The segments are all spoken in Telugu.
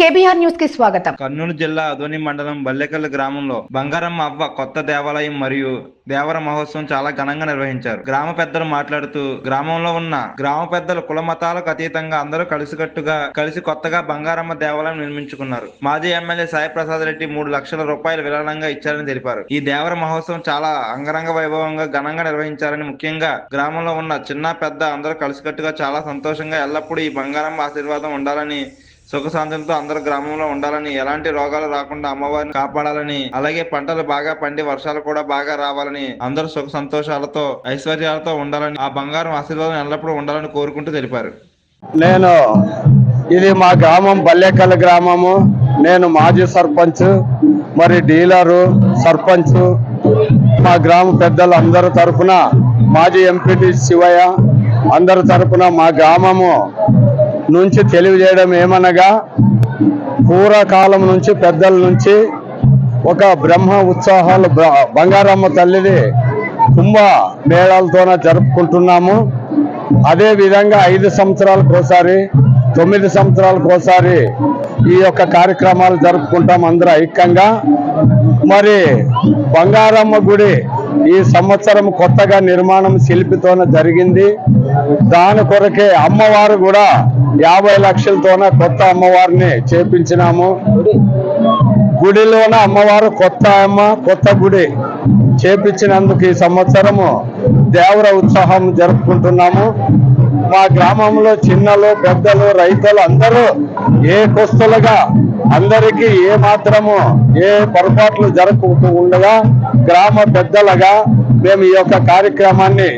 కేబీఆర్ న్యూస్కి స్వాగతం. కర్నూలు జిల్లా అదోని మండలం బల్లెకల్ గ్రామంలో బంగారమ్మ అవ్వ కొత్త దేవాలయం మరియు దేవర మహోత్సవం చాలా ఘనంగా నిర్వహించారు. గ్రామ పెద్దలు మాట్లాడుతూ గ్రామంలో ఉన్న గ్రామ పెద్దలు కుల మతాలకు అతీతంగా అందరూ కలిసికట్టుగా కలిసి కొత్తగా బంగారమ్మ దేవాలయం నిర్మించుకున్నారు. మాజీ ఎమ్మెల్యే సాయి ప్రసాద్ రెడ్డి మూడు లక్షల రూపాయలు విరాళంగా ఇచ్చారని తెలిపారు. ఈ దేవర మహోత్సవం చాలా అంగరంగ వైభవంగా ఘనంగా నిర్వహించారని ముఖ్యంగా గ్రామంలో ఉన్న చిన్న పెద్ద అందరూ కలిసికట్టుగా చాలా సంతోషంగా ఎల్లప్పుడూ ఈ బంగారమ్మ ఆశీర్వాదం ఉండాలని సుఖశాంతులతో అందరూ గ్రామంలో ఉండాలని ఎలాంటి రోగాలు రాకుండా అమ్మవారిని కాపాడాలని అలాగే పంటలు బాగా పండి వర్షాలు కూడా బాగా రావాలని అందరూ సుఖ సంతోషాలతో ఐశ్వర్యాలతో ఉండాలని ఆ బంగారం ఆశీర్వాదం ఎల్లప్పుడూ ఉండాలని కోరుకుంటూ తెలిపారు. నేను ఇది మా గ్రామం బల్లేకల్ గ్రామము. నేను మాజీ సర్పంచ్ మరి డీలరు సర్పంచ్ మా గ్రామ పెద్దలు అందరి తరపున మాజీ ఎంపీటీ శివయ్య అందరి తరపున మా గ్రామము నుంచి తెలియజేయడం ఏమనగా పూర్వకాలం నుంచి పెద్దల నుంచి ఒక బ్రహ్మ ఉత్సాహాలు బ- బంగారమ్మ తల్లిని కుంభ మేళాలతోన జరుపుకుంటున్నాము. అదేవిధంగా ఐదు సంవత్సరాలకు ఒకసారి తొమ్మిది సంవత్సరాలకు ఒకసారి ఈ యొక్క కార్యక్రమాలు జరుపుకుంటాం అందరూ ఐక్యంగా. మరి బంగారమ్మ గుడి ఈ సంవత్సరం కొత్తగా నిర్మాణం శిల్పితోన జరిగింది. దాని కొరకే అమ్మవారు కూడా యాభై లక్షలతోన కొత్త అమ్మవారిని చేపించినాము. గుడిలోన అమ్మవారు కొత్త అమ్మ కొత్త గుడి చేపించినందుకు ఈ సంవత్సరము దేవర ఉత్సాహం జరుపుకుంటున్నాము. మా గ్రామంలో చిన్నలు పెద్దలు రైతులు అందరూ ఏ కొస్తులుగా అందరికీ ఏ మాత్రము ఏ పొరపాట్లు జరగకుండా ఉండగా గ్రామ పెద్దలుగా మేము ఈ యొక్క కార్యక్రమాన్ని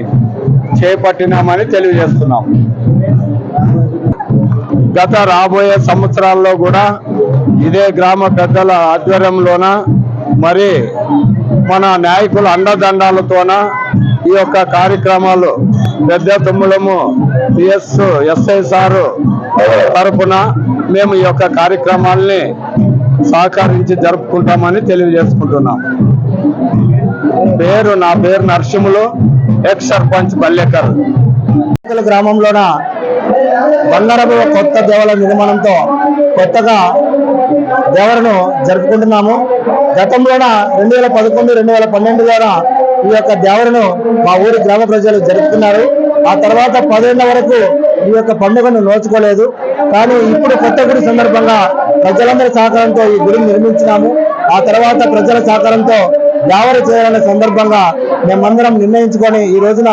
చేపట్టినామని తెలియజేస్తున్నాం. గత రాబోయే సంవత్సరాల్లో కూడా ఇదే గ్రామ పెద్దల ఆధ్వర్యంలోన మరి మన నాయకుల అండదండాలతోన ఈ యొక్క కార్యక్రమాలు పెద్ద తమ్ముళము పిఎస్ ఎస్ఐ సారు తరఫున మేము ఈ యొక్క కార్యక్రమాల్ని సహకరించి జరుపుకుంటామని తెలియజేసుకుంటున్నాం. పేరు నా పేరు నరసింహులు ఎక్స్ సర్పంచ్ పల్లెకర్ గ్రామంలోన బంగారపు కొత్త దేవాలయ నిర్మాణంతో కొత్తగా దేవరను జరుపుకుంటున్నాము. గతంలోన రెండు వేల పదకొండు రెండు వేల పన్నెండులోన ఈ యొక్క దేవరను మా ఊరి గ్రామ ప్రజలు జరుపుతున్నారు. ఆ తర్వాత పదేళ్ళ వరకు ఈ యొక్క పండుగను నోచుకోలేదు. కానీ ఇప్పుడు కొత్త గుడి సందర్భంగా ప్రజలందరి సహకారంతో ఈ గుడిని నిర్మించినాము. ఆ తర్వాత ప్రజల సహకారంతో దేవర చేయాలనే సందర్భంగా మేమందరం నిర్ణయించుకొని ఈ రోజున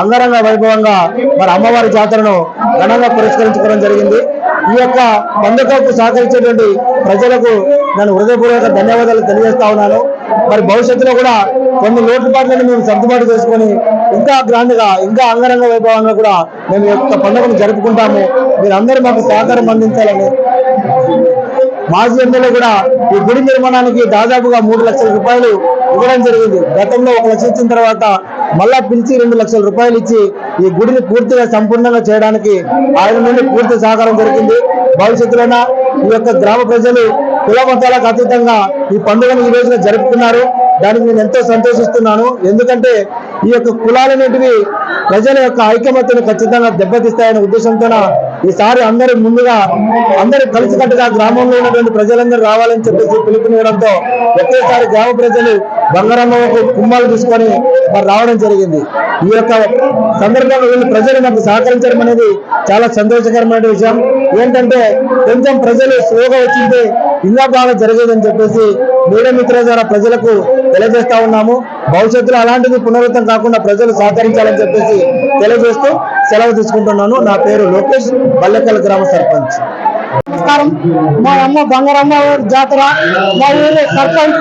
అంగరంగ వైభవంగా మరి అమ్మవారి జాతరను ఘనంగా పురస్కరించుకోవడం జరిగింది. ఈ యొక్క పండుగకు సహకరించేటువంటి ప్రజలకు నేను హృదయపూర్వక ధన్యవాదాలు తెలియజేస్తా ఉన్నాను. మరి భవిష్యత్తులో కూడా కొన్ని లోటుపాట్లను మేము సర్దుబాటు చేసుకొని ఇంకా గ్రాండ్గా ఇంకా అంగరంగ వైభవంగా కూడా మేము యొక్క పండుగను జరుపుకుంటాము. మీరందరూ మాకు సహకారం అందించాలని మాజీ ఎమ్మెల్యే కూడా ఈ గుడి నిర్మాణానికి దాదాపుగా మూడు లక్షల రూపాయలు ఇవ్వడం జరిగింది. గతంలో ఒక లక్ష ఇచ్చిన తర్వాత మళ్ళా పిలిచి రెండు లక్షల రూపాయలు ఇచ్చి ఈ గుడిని పూర్తిగా సంపూర్ణంగా చేయడానికి ఆయన నుండి పూర్తి సహకారం దొరికింది. భవిష్యత్తులోన ఈ యొక్క గ్రామ ప్రజలు కుల మతాలకు అతీతంగా ఈ పండుగను ఈ రోజున జరుపుకున్నారు. దానికి నేను ఎంతో సంతోషిస్తున్నాను. ఎందుకంటే ఈ యొక్క కులాలనేటివి ప్రజల యొక్క ఐకమత్యను ఖచ్చితంగా దెబ్బతీస్తాయనే ఉద్దేశంతో ఈసారి అందరూ ముందుగా అందరూ కలిసికట్టుగా గ్రామంలో ఉన్నటువంటి ప్రజలందరూ రావాలని చెప్పేసి పిలుపునివ్వడంతో ఒకేసారి గ్రామ ప్రజలు బంగారమ్మకు కుంభాలు తీసుకొని మరి రావడం జరిగింది. ఈ యొక్క సందర్భంలో వీళ్ళు ప్రజలు నాకు సహకరించడం అనేది చాలా సంతోషకరమైన విషయం. ఏంటంటే కొంచెం ప్రజలు స్లోగా వచ్చింటే ఇంకా బాగా జరిగేదని చెప్పేసి మీడియా మిత్రుల ద్వారా ప్రజలకు తెలియజేస్తా ఉన్నాము. భవిష్యత్తులో అలాంటిది పునరుద్ధం కాకుండా ప్రజలు సహకరించాలని చెప్పేసి తెలియజేస్తూ సెలవు తీసుకుంటున్నాను. నా పేరు లోకేష్ బల్లెకల్ గ్రామ సర్పంచ్. నమస్కారం. మా అమ్మ బంగారమ్మ ఊరి జాతర మా ఊరు సర్పంచ్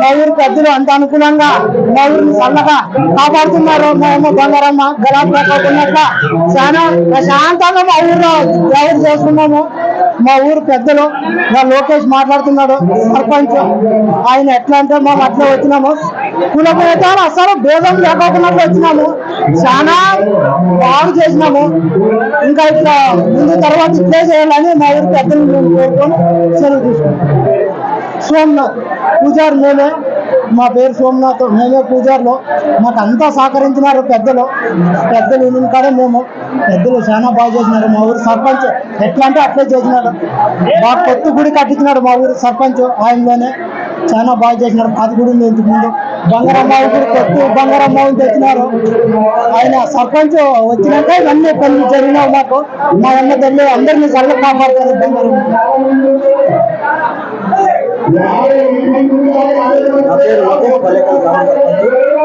మా ఊరు పెద్దలు అంత అనుకూలంగా మా ఊరిని చల్లగా కాపాడుతున్నారు. మా అమ్మ బంగారమ్మ గలాట్ కాకుండా చాలా ప్రశాంతంగా మా ఊరిలో తయారు చేసుకున్నాము మా ఊరు పెద్దలు మా లోకేష్ మాట్లాడుతున్నాడు సర్పంచ్. ఆయన ఎట్లా అంటే మేము అట్లా వచ్చినాము. కుల అసలు భేదం లేకోకుండా వచ్చినాము చాలా బాగు చేసినాము. ఇంకా ఇట్లా ముందు తర్వాత ఇట్లే చేయాలని మా ఊరు పెద్దలు కోరుకొని సెలవు తీసుకున్నాం. సోమనాథ్ పూజారి మేమే మా పేరు సోమనాథ్ మేమే పూజారులు. మాకు అంతా సహకరించినారు పెద్దలు. పెద్దలు ఉన్న కాడే మేము. పెద్దలు చాలా బాగా చేసినారు మా ఊరు సర్పంచ్. ఎట్లా అంటే అట్లే చేసినాడు. మా కొత్త గుడి కట్టించినాడు మా ఊరు సర్పంచ్ ఆయనలోనే. చాలా బాగా చేసినారు. అది కూడా ఉంది ఇంతకుముందు ముందు. బంగారమ్మావి గుడి కొత్త బంగారమ్మావిని తెచ్చినారు. ఆయన సర్పంచ్ వచ్చినాక ఇవన్నీ పనులు జరిగినావు మాకు. మా అన్న తల్లి అందరినీ సరళ కాపాడుతారు. బంగారం నా పేరు లోకేష్ పల్లెకల్ గ్రామ సర్పంచ్